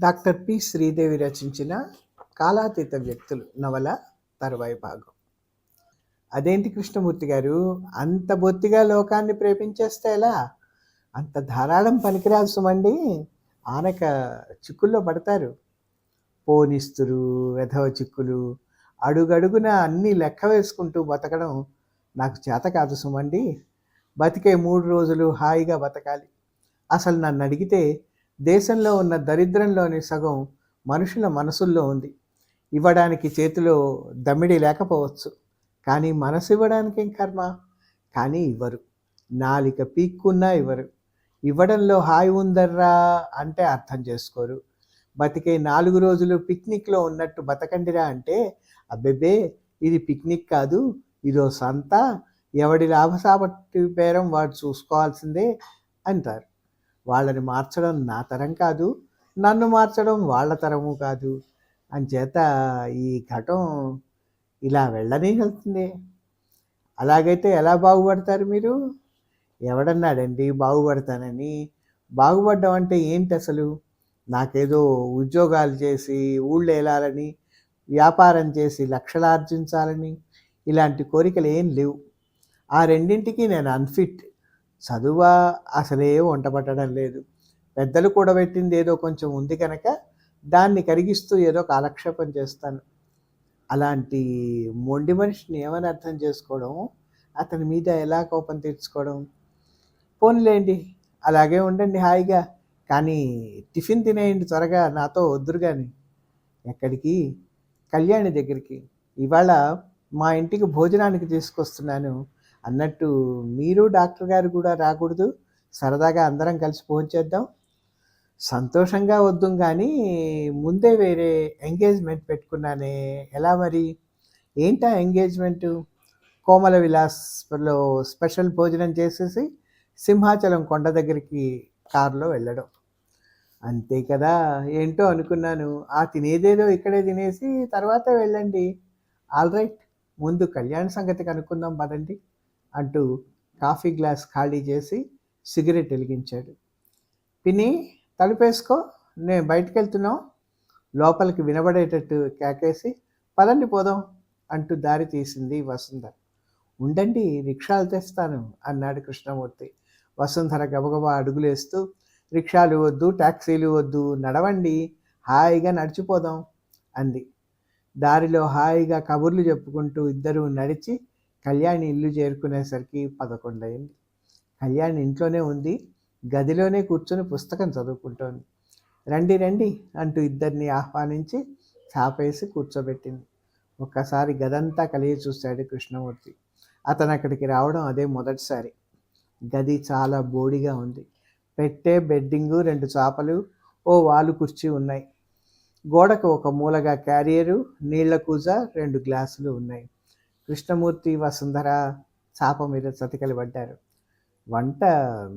Doctor P Sridevi రచించిన కాలాతీత వ్యక్తులు నవల తరువాయి భాగం. అదేంటి కృష్ణమూర్తి గారు? అంత బొత్తిగా లోకాన్ని ప్రేమించేస్తే ఎలా? అంత ధారాళం పనికిరాదు సుమండి. ఆనక చిక్కుల్లో పడతారు. పోనిస్తురు వెధవ చిక్కులు. అడుగడుగున అన్నీ లెక్క వేసుకుంటూ బతకడం నాకు చేత కాదు సుమండి. బతికే మూడు రోజులు హాయిగా బతకాలి. అసలు నన్ను అడిగితే దేశంలో ఉన్న దరిద్రంలోని సగం మనుషుల మనసుల్లో ఉంది. ఇవ్వడానికి చేతిలో దమ్మిడి లేకపోవచ్చు. కానీ మనసు ఇవ్వడానికి ఏం కర్మ? కానీ ఇవ్వరు. నాలిక పీక్కున్నా ఇవ్వరు. ఇవ్వడంలో హాయి ఉందర్రా అంటే అర్థం చేసుకోరు. బతికే నాలుగు రోజులు పిక్నిక్లో ఉన్నట్టు బతకండిరా అంటే అబ్బెబ్బే ఇది పిక్నిక్ కాదు ఇదో సంత ఎవడి లాభసాపట్టి బేరం వాడు చూసుకోవాల్సిందే అంటారు. వాళ్ళని మార్చడం నా తరం కాదు నన్ను మార్చడం వాళ్ళ తరము కాదు. అంచేత ఈ ఘటం ఇలా వెళ్ళనే వెళ్తుంది అలాగైతే ఎలా బాగుపడతారు మీరు? ఎవడన్నాడండి బాగుపడతానని? బాగుపడ్డం అంటే ఏంటి అసలు? నాకేదో ఉద్యోగాలు చేసి ఊళ్ళో వెళ్ళాలని వ్యాపారం చేసి లక్షలార్జించాలని ఇలాంటి కోరికలు ఏం లేవు. ఆ రెండింటికి నేను అన్ఫిట్. చదువా అసలే వంట పట్టడం లేదు. పెద్దలు కూడబెట్టింది ఏదో కొంచెం ఉంది కనుక దాన్ని కరిగిస్తూ ఏదో కాలక్షేపం చేస్తాను. అలాంటి మొండి మనిషిని ఏమని అర్థం చేసుకోవడం? అతని మీద ఎలా కోపం తీర్చుకోవడం? పోన్లేండి అలాగే ఉండండి హాయిగా. కానీ టిఫిన్ తినేయండి త్వరగా నాతో వద్దురు కానీ ఎక్కడికి? కళ్యాణి దగ్గరికి. ఇవాళ మా ఇంటికి భోజనానికి తీసుకొస్తున్నాను. అన్నట్టు మీరు డాక్టర్ గారు కూడా రాకూడదు. సరదాగా అందరం కలిసి ఫోన్ చేద్దాం. సంతోషంగా వద్దు కానీ ముందే వేరే ఎంగేజ్మెంట్ పెట్టుకున్నానే. ఎలా మరి? ఏంటా ఎంగేజ్మెంట్? కోమల విలాస్లో స్పెషల్ భోజనం చేసేసి సింహాచలం కొండ దగ్గరికి కారులో వెళ్ళడం. అంతే కదా? ఏంటో అనుకున్నాను. ఆ తినేదేదో ఇక్కడే తినేసి తర్వాత వెళ్ళండి. All right. ముందు కళ్యాణ సంగతి కనుక్కుందాం పదండి. అంటూ కాఫీ గ్లాస్ ఖాళీ చేసి సిగరెట్ వెలిగించాడు. పిన్ని తలుపేసుకో నేను బయటకు వెళ్తున్నాం లోపలికి వినబడేటట్టు కేకేసి పదండి పోదాం అంటూ దారి తీసింది వసుంధర. ఉండండి రిక్షాలు తెస్తాను అన్నాడు కృష్ణమూర్తి. వసుంధర గబగబా అడుగులేస్తూ రిక్షాలు వద్దు ట్యాక్సీలు వద్దు నడవండి హాయిగా నడిచిపోదాం అంది. దారిలో హాయిగా కబుర్లు చెప్పుకుంటూ ఇద్దరూ నడిచి కళ్యాణి ఇల్లు చేరుకునేసరికి పదకొండు అయింది కళ్యాణి ఇంట్లోనే ఉంది గదిలోనే కూర్చొని పుస్తకం చదువుకుంటోంది. రండి రండి అంటూ ఇద్దరిని ఆహ్వానించి చాపేసి కూర్చోబెట్టింది. ఒక్కసారి గదంతా కలిగి చూశాడు కృష్ణమూర్తి. అతను అక్కడికి రావడం అదే మొదటిసారి. గది చాలా బోడిగా ఉంది. పెట్టే బెడ్డింగు రెండు చాపలు ఓ వాలు కుర్చీ ఉన్నాయి. గోడకు ఒక మూలగా క్యారియరు నీళ్ళ కూజ రెండు గ్లాసులు ఉన్నాయి. కృష్ణమూర్తి వసుంధర చాప మీద చతికలు పడ్డారు వంట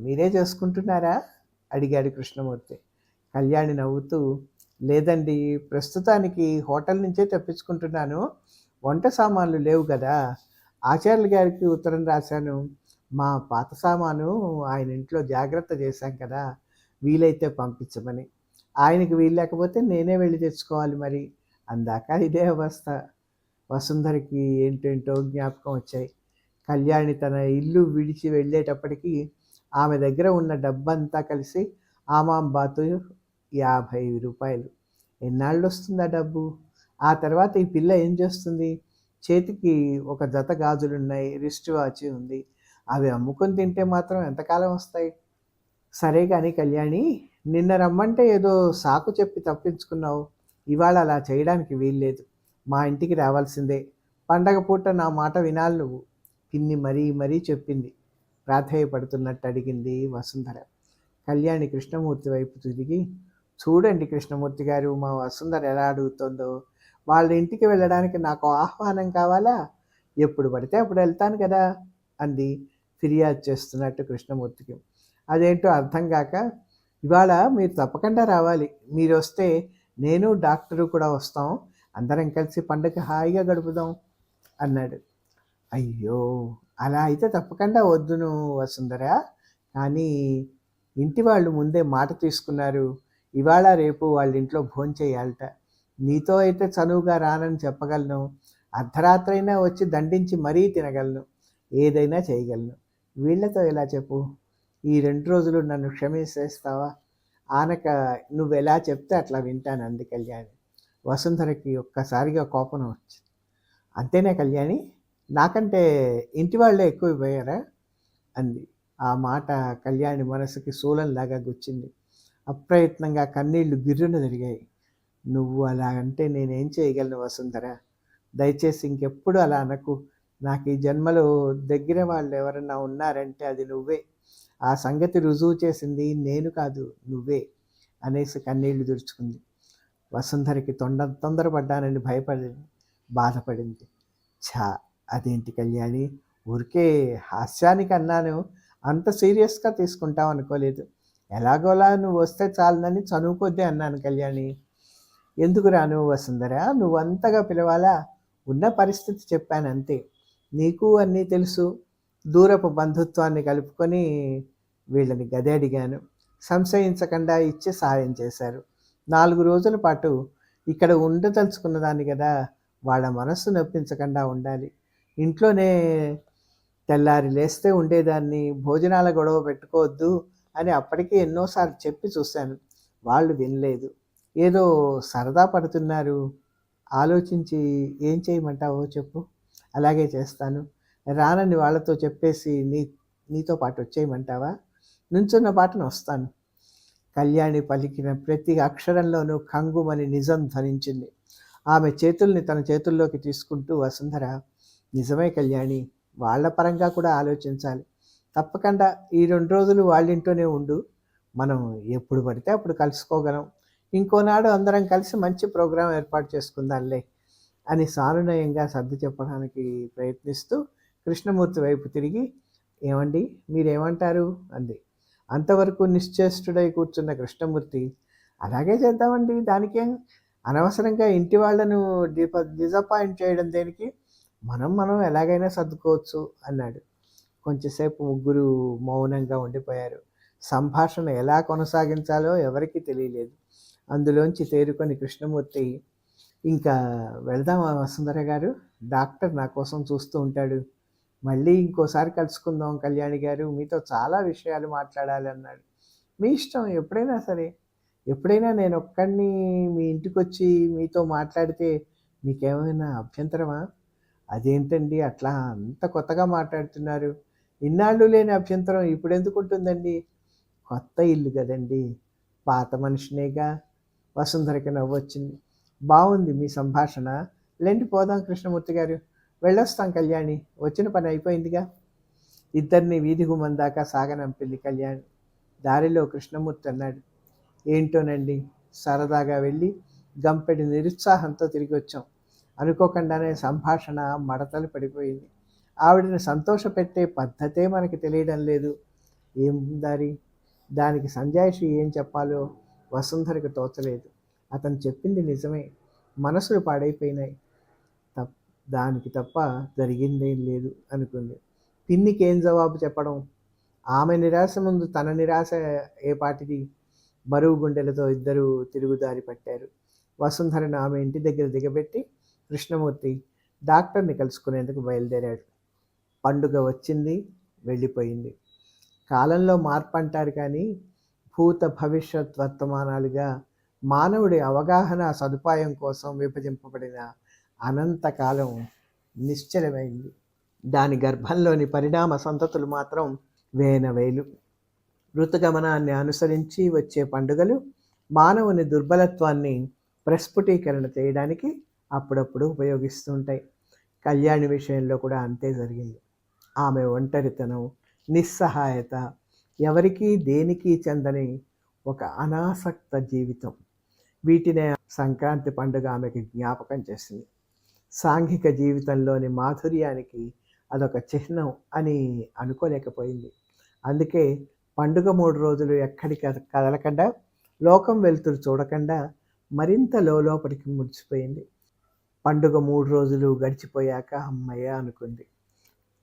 మీరే చేసుకుంటున్నారా? అడిగాడు కృష్ణమూర్తి. కళ్యాణి నవ్వుతూ లేదండి ప్రస్తుతానికి హోటల్ నుంచే తెప్పించుకుంటున్నాను. వంట సామాన్లు లేవు కదా ఆచార్యులు గారికి ఉత్తరం రాశాను. మా పాత సామాను ఆయన ఇంట్లో జాగ్రత్త చేశాం కదా. వీలైతే పంపించమని. ఆయనకి వీలు లేకపోతే నేనే వెళ్ళి తెచ్చుకోవాలి మరి. అందాక ఇదే అవస్థ. వసుంధరికి ఏంటేంటో జ్ఞాపకం వచ్చాయి. కళ్యాణి తన ఇల్లు విడిచి వెళ్ళేటప్పటికీ ఆమె దగ్గర ఉన్న డబ్బంతా కలిసి ఆమాంబాతో యాభై రూపాయలు. ఎన్నాళ్ళు వస్తుంది ఆ డబ్బు? ఆ తర్వాత ఈ పిల్ల ఏం చేస్తుంది? చేతికి ఒక జత గాజులు ఉన్నాయి రిస్ట్ వాచ్ ఉంది. అవి అమ్ముకొని తింటే మాత్రం ఎంతకాలం వస్తాయి? సరే కానీ కళ్యాణి నిన్న రమ్మంటే ఏదో సాకు చెప్పి తప్పించుకున్నావు. ఇవాళ అలా చేయడానికి వీల్లేదు. మా ఇంటికి రావాల్సిందే. పండగ పూట నా మాట వినాలి నువ్వు. పిన్ని మరీ మరీ చెప్పింది. ప్రాధేయపడుతున్నట్టు అడిగింది వసుంధర. కళ్యాణి కృష్ణమూర్తి వైపు తిరిగి చూడండి కృష్ణమూర్తి గారు మా వసుంధర ఎలా అడుగుతుందో. వాళ్ళ ఇంటికి వెళ్ళడానికి నాకు ఆహ్వానం కావాలా? ఎప్పుడు పడితే అప్పుడు వెళ్తాను కదా? అంది. ఫిర్యాదు చేస్తున్నట్టు కృష్ణమూర్తికి. అదేంటో అర్థం కాక ఇవాళ మీరు తప్పకుండా రావాలి. మీరు వస్తే నేను డాక్టరు కూడా వస్తాం. అందరం కలిసి పండుగ హాయిగా గడుపుదాం అన్నాడు. అయ్యో అలా అయితే తప్పకుండా వద్దును వసుంధర. కానీ ఇంటి వాళ్ళు ముందే మాట తీసుకున్నారు. ఇవాళ రేపు వాళ్ళ ఇంట్లో భోంచేయాలట నీతో అయితే చనువుగా రానని చెప్పగలను. అర్ధరాత్రైనా వచ్చి దండించి మరీ తినగలను. ఏదైనా చేయగలను. వీళ్ళతో ఎలా చెప్పు? ఈ రెండు రోజులు నన్ను క్షమించేస్తావా? ఆనక నువ్వు ఎలా చెప్తే అట్లా వింటాను అంది కళ్యాణి. వసుంధరకి ఒక్కసారిగా కోపం వచ్చింది. అంతేనే కళ్యాణి? నాకంటే ఇంటి వాళ్ళే ఎక్కువైపోయారా అంది. ఆ మాట కళ్యాణి మనసుకి శూలంలాగా గుచ్చింది. అప్రయత్నంగా కన్నీళ్ళు గిర్రున తిరిగాయి. నువ్వు అలా అంటే నేనేం చేయగలను వసుంధర? దయచేసి ఇంకెప్పుడు అలా అనకు. నాకు ఈ జన్మలో దగ్గర వాళ్ళు ఎవరన్నా ఉన్నారంటే అది నువ్వే. ఆ సంగతి రుజువు చేసింది నేను కాదు నువ్వే అనేసి కన్నీళ్ళు తుడుచుకుంది వసుంధరికి తొండ తొందరపడ్డానని భయపడింది బాధపడింది. ఛా అదేంటి కళ్యాణి? ఊరికే హాస్యానికి అన్నాను. అంత సీరియస్గా తీసుకుంటాం అనుకోలేదు. ఎలాగోలా నువ్వు వస్తే చాలనని చనువుకొద్దే అన్నాను కళ్యాణి. ఎందుకు రాను వసుంధర? నువ్వు అంతగా పిలవాలా? ఉన్న పరిస్థితి చెప్పాను అంతే నీకు అన్నీ తెలుసు. దూరపు బంధుత్వాన్ని కలుపుకొని వీళ్ళని గదే అడిగాను. సంశయించకుండా ఇచ్చి సహాయం చేశారు. నాలుగు రోజుల పాటు ఇక్కడ ఉండదలుచుకున్నదాన్ని కదా వాళ్ళ మనస్సు నొప్పించకుండా ఉండాలి. ఇంట్లోనే తెల్లారి లేస్తే ఉండేదాన్ని భోజనాల గొడవ పెట్టుకోవద్దు అని అప్పటికే ఎన్నోసార్లు చెప్పి చూశాను. వాళ్ళు వినలేదు. ఏదో సరదా పడుతున్నారు. ఆలోచించి ఏం చేయమంటావో చెప్పు. అలాగే చేస్తాను. రానని వాళ్ళతో చెప్పేసి నీ నీతో పాటు వచ్చేయమంటావా? నుంచున్న పాటను వస్తాను. కళ్యాణి పలికిన ప్రతి అక్షరంలోనూ కంగుమని నిజం ధ్వనించింది. ఆమె చేతుల్ని తన చేతుల్లోకి తీసుకుంటూ వసుంధర నిజమే కళ్యాణి వాళ్ళ పరంగా కూడా ఆలోచించాలి. తప్పకుండా ఈ రెండు రోజులు వాళ్ళింట్లోనే ఉండు. మనం ఎప్పుడు పడితే అప్పుడు కలుసుకోగలం. ఇంకోనాడు అందరం కలిసి మంచి ప్రోగ్రాం ఏర్పాటు చేసుకుందాంలే అని సానునయంగా సర్ది చెప్పడానికి ప్రయత్నిస్తూ కృష్ణమూర్తి వైపు తిరిగి ఏమండి మీరేమంటారు? అంది. అంతవరకు నిశ్చేష్టుడై కూర్చున్న కృష్ణమూర్తి అలాగే చేద్దామండి దానికేం అనవసరంగా ఇంటి వాళ్ళను డిప డిజపాయింట్ చేయడం దేనికి? మనం మనం ఎలాగైనా సర్దుకోవచ్చు అన్నాడు. కొంచెంసేపు ముగ్గురు మౌనంగా ఉండిపోయారు. సంభాషణ ఎలా కొనసాగించాలో ఎవరికీ తెలియలేదు. అందులోంచి తేరుకొని కృష్ణమూర్తి ఇంకా వెళ్దామా వసుంధర గారు? డాక్టర్ నా కోసం చూస్తూ ఉంటాడు. మళ్ళీ ఇంకోసారి కలుసుకుందాం కళ్యాణి గారు మీతో చాలా విషయాలు మాట్లాడాలి అన్నాడు. మీ ఇష్టం ఎప్పుడైనా సరే ఎప్పుడైనా నేను ఒక్కడిని మీ ఇంటికి వచ్చి మీతో మాట్లాడితే మీకేమైనా అభ్యంతరమా? అదేంటండి అట్లా అంత కొత్తగా మాట్లాడుతున్నారు. ఇన్నాళ్ళు లేని అభ్యంతరం ఇప్పుడు ఎందుకు ఉంటుందండి? కొత్త ఇల్లు కదండి. పాత మనిషినేగా వసుంధరకి నవ్వొచ్చింది. బాగుంది మీ సంభాషణ. లేండి పోదాం కృష్ణమూర్తి గారు. వెళ్ళొస్తాం కళ్యాణి. వచ్చిన పని అయిపోయిందిగా. ఇద్దరిని వీధి గుమ్మం దాకా సాగనంపింది కళ్యాణి. దారిలో కృష్ణమూర్తి అన్నాడు. ఏంటోనండి? సరదాగా వెళ్ళి గంపెడి నిరుత్సాహంతో తిరిగి వచ్చాం. అనుకోకుండానే సంభాషణ మడతలు పడిపోయింది. ఆవిడని సంతోషపెట్టే పద్ధతే మనకి తెలియడం లేదు. ఏం దారి? దానికి సంజాయిషి ఏం చెప్పాలో వసుంధరకు తోచలేదు. అతను చెప్పింది నిజమే. మనసులు పాడైపోయినాయి. దానికి తప్ప జరిగిందేం లేదు అనుకుంది. పిన్నికి ఏం జవాబు చెప్పడం? ఆమె నిరాశ ముందు తన నిరాశ ఏ పాటిది? బరువు గుండెలతో ఇద్దరు తిరుగుదారి పట్టారు. వసుంధరను ఆమె ఇంటి దగ్గర దిగబెట్టి కృష్ణమూర్తి డాక్టర్ని కలుసుకునేందుకు బయలుదేరాడు. పండుగ వచ్చింది వెళ్ళిపోయింది. కాలంలో మార్పు అంటారు కానీ భూత భవిష్యత్ వర్తమానాలుగా మానవుడి అవగాహన సదుపాయం కోసం విభజింపబడిన అనంతకాలం నిశ్చలమైంది. దాని గర్భంలోని పరిణామ సంతతులు మాత్రం వేనవేలు ఋతుగమనాన్ని అనుసరించి వచ్చే పండుగలు మానవుని దుర్బలత్వాన్ని ప్రస్ఫుటీకరణ చేయడానికి అప్పుడప్పుడు ఉపయోగిస్తుంటాయి. కళ్యాణి విషయంలో కూడా అంతే జరిగింది. ఆమె ఒంటరితనం నిస్సహాయత ఎవరికీ దేనికి చెందని ఒక అనాసక్త జీవితం. వీటినే సంక్రాంతి పండుగ ఆమెకి జ్ఞాపకం చేసింది. సాంఘిక జీవితంలోని మాధుర్యానికి అదొక చిహ్నం అని అనుకోలేకపోయింది. అందుకే పండుగ మూడు రోజులు ఎక్కడికి కదలకుండా లోకం వెలుతురు చూడకుండా మరింత లోపలికి ముడిచిపోయింది పండుగ మూడు రోజులు గడిచిపోయాక అమ్మయ్య అనుకుంది.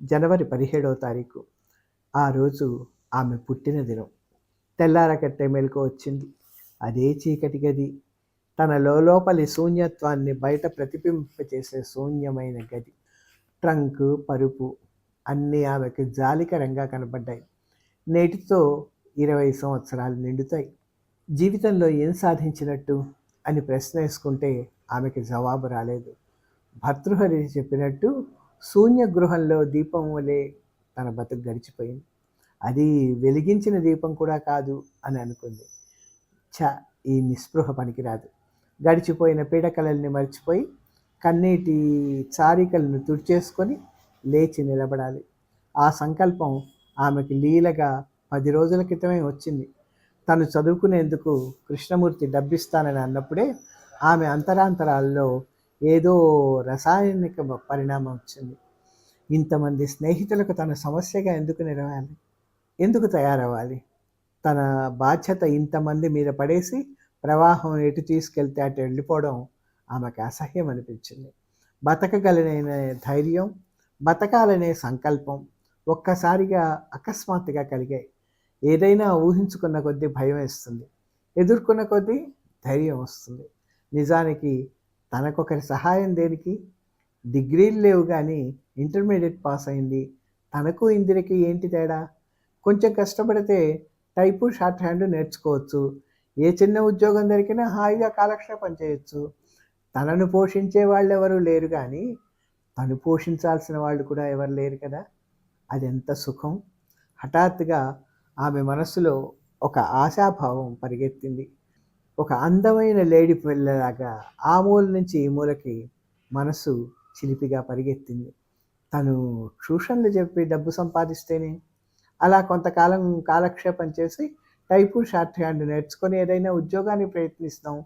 జనవరి పదిహేడవ తారీఖు. ఆ రోజు ఆమె పుట్టిన దినం. తెల్లారకట్టే మెలకు వచ్చింది. అదే చీకటి గది. తన లోపలి శూన్యత్వాన్ని బయట ప్రతిబింబింపచేసే శూన్యమైన గది. ట్రంక్ పరుపు అన్నీ ఆమెకు జాలికరంగా కనబడ్డాయి. నేటితో ఇరవై సంవత్సరాలు నిండుతాయి. జీవితంలో ఏం సాధించినట్టు అని ప్రశ్న వేసుకుంటే ఆమెకి జవాబు రాలేదు. భర్తృహరి చెప్పినట్టు శూన్య గృహంలో దీపం వలె తన బతుకు గడిచిపోయింది. అది వెలిగించిన దీపం కూడా కాదు అని అనుకుంది. చ ఈ నిస్పృహ పనికిరాదు. గడిచిపోయిన పీడకలల్ని మర్చిపోయి కన్నీటి చారికలను తుడిచేసుకొని లేచి నిలబడాలి. ఆ సంకల్పం ఆమెకి లీలగా పది రోజుల క్రితమే వచ్చింది. తను చదువుకునేందుకు కృష్ణమూర్తి డబ్బిస్తానని అన్నప్పుడే ఆమె అంతరాంతరాల్లో ఏదో రసాయనిక పరిణామం వచ్చింది. ఇంతమంది స్నేహితులకు తన సమస్యగా ఎందుకు నిలవాలి ఎందుకు తయారవ్వాలి? తన బాధ్యత ఇంతమంది మీద పడేసి ప్రవాహం ఎటు తీసుకెళ్తే అటు వెళ్ళిపోవడం ఆమెకు అసహ్యం అనిపించింది. బతకగలనైన ధైర్యం బతకాలనే సంకల్పం ఒక్కసారిగా అకస్మాత్తుగా కలిగాయి. ఏదైనా ఊహించుకున్న కొద్దీ భయం వేస్తుంది. ఎదుర్కొన్న కొద్దీ ధైర్యం వస్తుంది. నిజానికి తనకొకరి సహాయం దేనికి? డిగ్రీలు లేవు కానీ ఇంటర్మీడియట్ పాస్ అయింది. తనకు ఇందిరకి ఏంటి తేడా? కొంచెం కష్టపడితే టైపు షార్ట్ హ్యాండ్ నేర్చుకోవచ్చు. ఏ చిన్న ఉద్యోగం దొరికినా హాయిగా కాలక్షేపం చేయొచ్చు. తనను పోషించే వాళ్ళు ఎవరు లేరు కానీ తను పోషించాల్సిన వాళ్ళు కూడా ఎవరు లేరు కదా? అది ఎంత సుఖం? హఠాత్తుగా ఆమె మనస్సులో ఒక ఆశాభావం పరిగెత్తింది. ఒక అందమైన లేడి పిల్లలాగా ఆ మూల నుంచి ఈ మూలకి మనసు చిలిపిగా పరిగెత్తింది. తను ట్యూషన్లు చెప్పి డబ్బు సంపాదిస్తేనే అలా కొంతకాలం కాలక్షేపం చేసి టైపు షార్ట్ హ్యాండ్ నేర్చుకొని ఏదైనా ఉద్యోగాన్ని ప్రయత్నిస్తాం.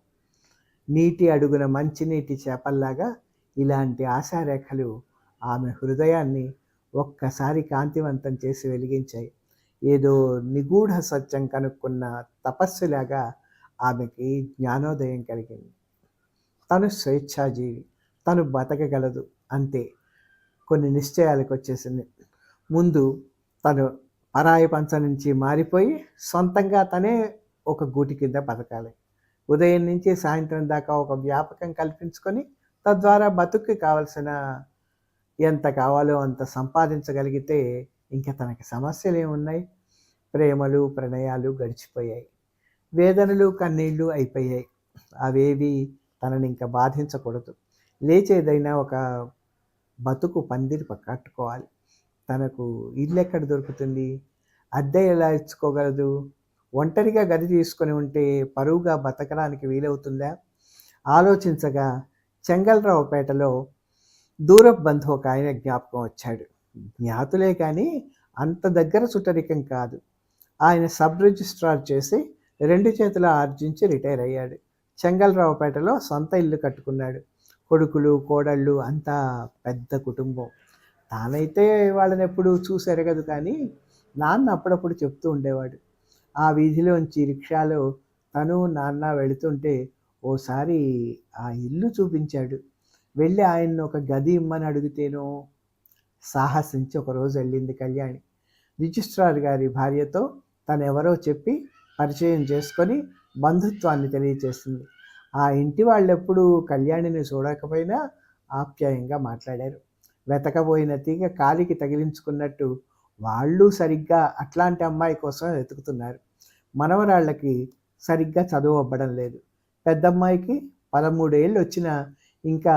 నీటి అడుగున మంచినీటి చేపల్లాగా ఇలాంటి ఆశారేఖలు ఆమె హృదయాన్ని ఒక్కసారి కాంతివంతం చేసి వెలిగించాయి. ఏదో నిగూఢ సత్యం కనుక్కున్న తపస్సులాగా ఆమెకి జ్ఞానోదయం కలిగింది. తను స్వేచ్ఛాజీవి తను బతకగలదు అంతే. కొన్ని నిశ్చయాలకు వచ్చేసింది. ముందు తను పరాయి పంచ నుంచి మారిపోయి సొంతంగా తనే ఒక గూటి కింద బతకాలి. ఉదయం నుంచి సాయంత్రం దాకా ఒక వ్యాపకం కల్పించుకొని తద్వారా బతుక్కి కావలసిన ఎంత కావాలో అంత సంపాదించగలిగితే ఇంకా తనకి సమస్యలు ఏమున్నాయి ప్రేమలు ప్రణయాలు గడిచిపోయాయి. వేదనలు కన్నీళ్ళు అయిపోయాయి. అవేవి తనని ఇంకా బాధించకూడదు. లేచేదైనా ఒక బతుకు పందిరి కట్టుకోవాలి. తనకు ఇల్లు ఎక్కడ దొరుకుతుంది? అద్దె ఎలా ఇచ్చుకోగలదు? ఒంటరిగా గది తీసుకొని ఉంటే పరువుగా బతకడానికి వీలవుతుందా? ఆలోచించగా చెంగల్రావుపేటలో దూరపు బంధు ఒక ఆయన జ్ఞాపకం వచ్చాడు. జ్ఞాతులే కానీ అంత దగ్గర చుట్టరికం కాదు. ఆయన సబ్ రిజిస్ట్రార్ చేసి రెండు చేతుల ఆర్జించి రిటైర్ అయ్యాడు. చెంగల్రావుపేటలో సొంత ఇల్లు కట్టుకున్నాడు. కొడుకులు కోడళ్ళు అంతా పెద్ద కుటుంబం. తానైతే వాళ్ళని ఎప్పుడు చూసి కానీ నాన్న అప్పుడప్పుడు చెప్తూ ఉండేవాడు. ఆ వీధిలోంచి రిక్షాలో తను నాన్న వెళుతుంటే ఓసారి ఆ ఇల్లు చూపించాడు. వెళ్ళి ఆయన్ని ఒక గది ఇమ్మని అడిగితేనో సాహసించి ఒకరోజు వెళ్ళింది కళ్యాణి. రిజిస్ట్రార్ గారి భార్యతో తను ఎవరో చెప్పి పరిచయం చేసుకొని బంధుత్వాన్ని తెలియచేసింది. ఆ ఇంటి వాళ్ళెప్పుడు కళ్యాణిని చూడకపోయినా ఆప్యాయంగా మాట్లాడారు. వెతకబోయిన తీగ కాలికి తగిలించుకున్నట్టు వాళ్ళు సరిగ్గా అట్లాంటి అమ్మాయి కోసం వెతుకుతున్నారు. మనవరాళ్ళకి సరిగ్గా చదువు అవ్వడం లేదు. పెద్దమ్మాయికి పదమూడేళ్ళు వచ్చిన ఇంకా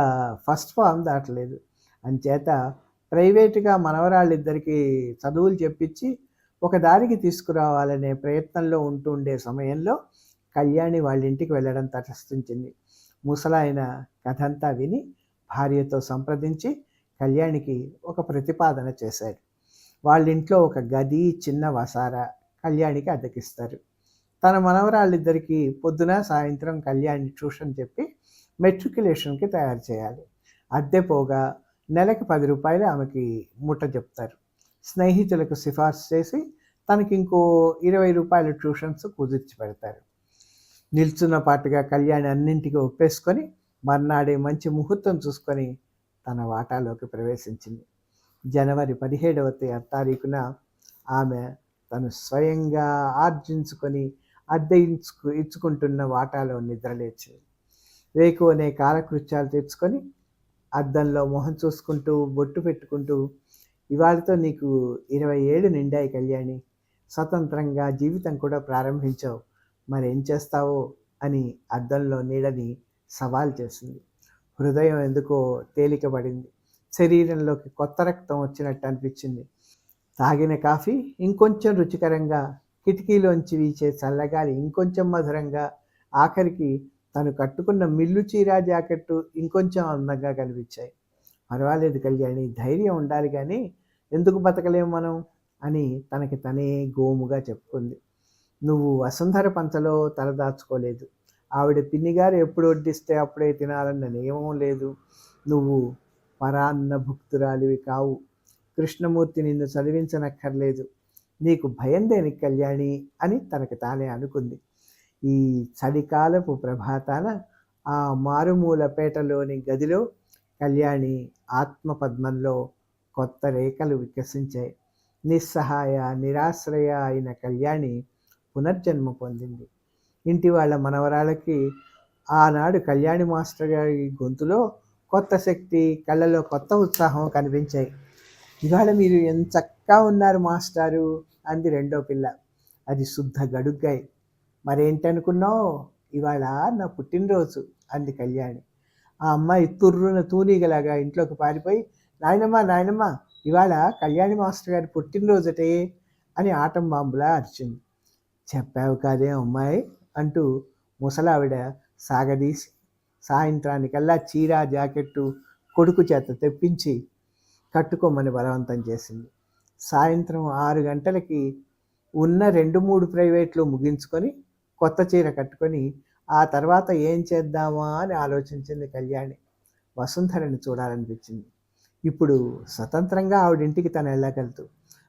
ఫస్ట్ ఫామ్ దాటలేదు. అంచేత ప్రైవేటుగా మనవరాళ్ళిద్దరికీ చదువులు చెప్పించి ఒక దారికి తీసుకురావాలనే ప్రయత్నంలో ఉంటుండే సమయంలో కళ్యాణి వాళ్ళ ఇంటికి వెళ్ళడం తటస్థించింది. ముసలాయన కథంతా విని భార్యతో సంప్రదించి కళ్యాణికి ఒక ప్రతిపాదన చేశాడు. వాళ్ళ ఇంట్లో ఒక గది చిన్న వసార కళ్యాణికి అద్దెకిస్తారు. తన మనవరాళ్ళిద్దరికీ పొద్దున సాయంత్రం కళ్యాణి ట్యూషన్ చెప్పి మెట్రికులేషన్కి తయారు చేయాలి. అద్దె పోగా నెలకి పది రూపాయలు ఆమెకి ముట్ట చెప్తారు. స్నేహితులకు సిఫార్సు చేసి తనకి ఇంకో ఇరవై రూపాయల ట్యూషన్స్ కుదిర్చి పెడతారు. నిల్చున్న పాటుగా కళ్యాణి అన్నింటికి ఒప్పేసుకొని మర్నాడే మంచి ముహూర్తం చూసుకొని తన వాటాలోకి ప్రవేశించింది. జనవరి పదిహేడవ తారీఖున ఆమె తను స్వయంగా ఆర్జించుకొని అద్దె ఇచ్చుకు ఇచ్చుకుంటున్న వాటాలో నిద్రలేచేది వేకువనే కాలకృత్యాలు తెచ్చుకొని అద్దంలో మొహం చూసుకుంటూ బొట్టు పెట్టుకుంటూ ఇవాళతో నీకు ఇరవై ఏళ్ళు నిండాయి కళ్యాణి స్వతంత్రంగా జీవితం కూడా ప్రారంభించావు మరేం చేస్తావో అని అద్దంలో నీడని సవాల్ చేసింది. హృదయం ఎందుకో తేలికబడింది శరీరంలోకి కొత్త రక్తం వచ్చినట్టు అనిపించింది. తాగిన కాఫీ ఇంకొంచెం రుచికరంగా కిటికీలోంచి వీచే చల్లగాలి ఇంకొంచెం మధురంగా ఆఖరికి తను కట్టుకున్న మిల్లు చీర జాకెట్టు ఇంకొంచెం అందంగా కనిపించాయి. పర్వాలేదు కళ్యాణి ధైర్యం ఉండాలి కానీ ఎందుకు బతకలేము మనం? అని తనకి తనే గోముగా చెప్పుకుంది. నువ్వు వసుంధర పంచలో తలదాచుకోలేదు ఆవిడ పిన్నిగారు ఎప్పుడు వడ్డిస్తే అప్పుడే తినాలన్న నియమం లేదు. నువ్వు పరాన్న భుక్తురాలివి కావు. కృష్ణమూర్తి నిన్ను చదివించనక్కర్లేదు. నీకు భయం దేని కళ్యాణి? అని తనకు తానే అనుకుంది. ఈ చలికాలపు ప్రభాతాన ఆ మారుమూలపేటలోని గదిలో కళ్యాణి ఆత్మపద్మంలో కొత్త రేఖలు వికసించాయి. నిస్సహాయ నిరాశ్రయ అయిన కళ్యాణి పునర్జన్మ పొందింది. ఇంటి వాళ్ళ మనవరాలకి ఆనాడు కళ్యాణి మాస్టర్ గారి గొంతులో కొత్త శక్తి కళ్ళలో కొత్త ఉత్సాహం కనిపించాయి. ఇవాళ మీరు ఎంత చక్కగా ఉన్నారు మాస్టారు అంది రెండో పిల్ల. అది శుద్ధ గడుగ్గాయి. మరేంటనుకున్నావు? ఇవాళ నా పుట్టినరోజు అంది కళ్యాణి. ఆ అమ్మాయి తుర్రున తూనీగలాగా ఇంట్లోకి పారిపోయి నాయనమ్మ నాయనమ్మ ఇవాళ కళ్యాణి మాస్టర్ గారి పుట్టినరోజటే అని ఆటం బాంబులా అరిచింది. చెప్పావు కాదే అమ్మాయి. అంటూ ముసలావిడ సాగదీసి సాయంత్రానికల్లా చీర జాకెట్టు కొడుకు చేత తెప్పించి కట్టుకోమని బలవంతం చేసింది. సాయంత్రం ఆరు గంటలకి ఉన్న రెండు మూడు ప్రైవేట్లు ముగించుకొని కొత్త చీర కట్టుకొని ఆ తర్వాత ఏం చేద్దామా అని ఆలోచించింది కళ్యాణి. వసుంధరని చూడాలనిపించింది. ఇప్పుడు స్వతంత్రంగా ఆవిడింటికి తను వెళ్ళగలుగుతూ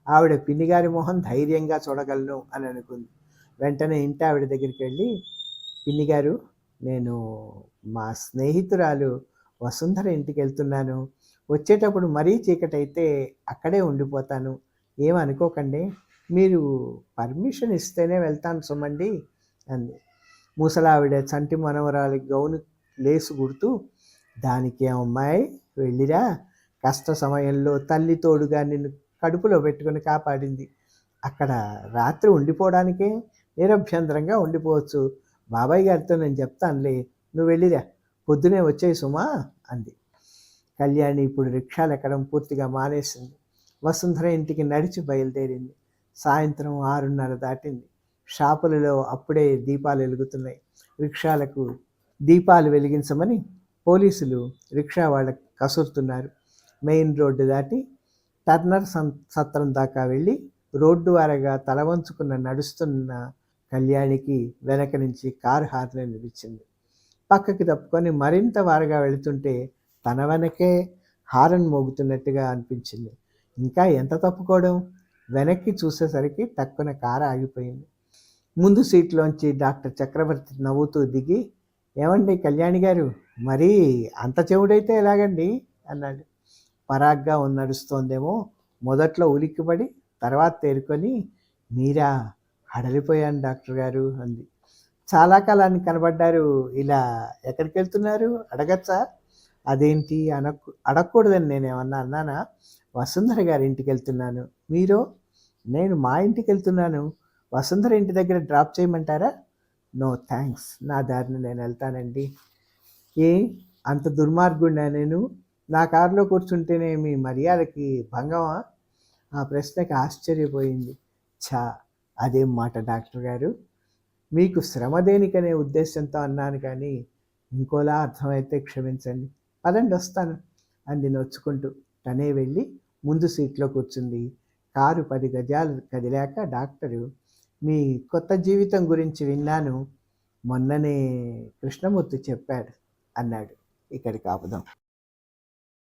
ఆవిడ పిన్నిగారి మొహం ధైర్యంగా చూడగలను అని అనుకుంది. వెంటనే ఇంటి ఆవిడ దగ్గరికి వెళ్ళి పిన్నిగారు నేను మా స్నేహితురాలు వసుంధర ఇంటికి వెళ్తున్నాను. వచ్చేటప్పుడు మరీ చీకటైతే అక్కడే ఉండిపోతాను. ఏమనుకోకండి మీరు పర్మిషన్ ఇస్తేనే వెళ్తాను సుమండి అంది. ముసలావిడ చంటి మనవరాలి గౌను లేసు గుర్తు దానికి అమ్మాయి వెళ్ళిరా. కష్ట సమయంలో తల్లి తోడుగా నిన్ను కడుపులో పెట్టుకుని కాపాడింది. అక్కడ రాత్రి ఉండిపోవడానికే నిరభ్యంతరంగా ఉండిపోవచ్చు. బాబాయ్ గారితో నేను చెప్తానులే నువ్వు వెళ్ళిరా. పొద్దునే వచ్చేయి సుమా అంది. కళ్యాణి ఇప్పుడు రిక్షాలు ఎక్కడం పూర్తిగా మానేసింది. వసుంధర ఇంటికి నడిచి బయలుదేరింది. సాయంత్రం ఆరున్నర దాటింది. షాపులలో అప్పుడే దీపాలు వెలుగుతున్నాయి. రిక్షాలకు దీపాలు వెలిగించమని పోలీసులు రిక్షా వాళ్ళకి కసురుతున్నారు. మెయిన్ రోడ్డు దాటి టర్నర్ సత్రం దాకా వెళ్ళి రోడ్డు వారగా తల వంచుకున్న నడుస్తున్న కళ్యాణికి వెనక నుంచి కారు హార్న్ నిలిచింది పక్కకి తప్పుకొని మరింత వారగా వెళుతుంటే తన వెనకే హారన్ మోగుతున్నట్టుగా అనిపించింది. ఇంకా ఎంత తప్పుకోవడం? వెనక్కి చూసేసరికి తక్కువ కారు ఆగిపోయింది. ముందు సీట్లోంచి డాక్టర్ చక్రవర్తి నవ్వుతూ దిగి ఏమండి కళ్యాణి గారు మరీ అంత చెవుడైతే ఎలాగండి? అన్నాడు. పరాగ్గా నడుస్తోందేమో మొదట్లో ఉలిక్కిపడి తర్వాత తేరుకొని మీరా అడలిపోయాను డాక్టర్ గారు అంది. చాలా కాలానికి కనబడ్డారు. ఇలా ఎక్కడికి వెళ్తున్నారు అడగచ్చా? అదేంటి? అనకు అడగకూడదని నేను ఏమన్నా అన్నానా? వసుంధర గారి ఇంటికి వెళ్తున్నాను మీరు? నేను మా ఇంటికి వెళ్తున్నాను వసుంధర ఇంటి దగ్గర డ్రాప్ చేయమంటారా? నో థ్యాంక్స్ నా దారిని నేను వెళ్తానండి. ఏ? అంత దుర్మార్గుడినా నేను? నా కారులో కూర్చుంటేనే మీ మర్యాదకి భంగమా? ఆ ప్రశ్నకి ఆశ్చర్యపోయింది. ఛా! అదేం మాట డాక్టర్ గారు. మీకు శ్రమ దేనికనే ఉద్దేశంతో అన్నాను కానీ ఇంకోలా అర్థమైతే క్షమించండి. పదండి వస్తాను అంది నొచ్చుకుంటూ. తనే వెళ్ళి ముందు సీట్లో కూర్చుంది. కారు పది గజాలు కదిలాక డాక్టరు మీ కొత్త జీవితం గురించి విన్నాను. మొన్ననే కృష్ణమూర్తి చెప్పాడు అన్నాడు. ఇక్కడికి ఆపుదాం.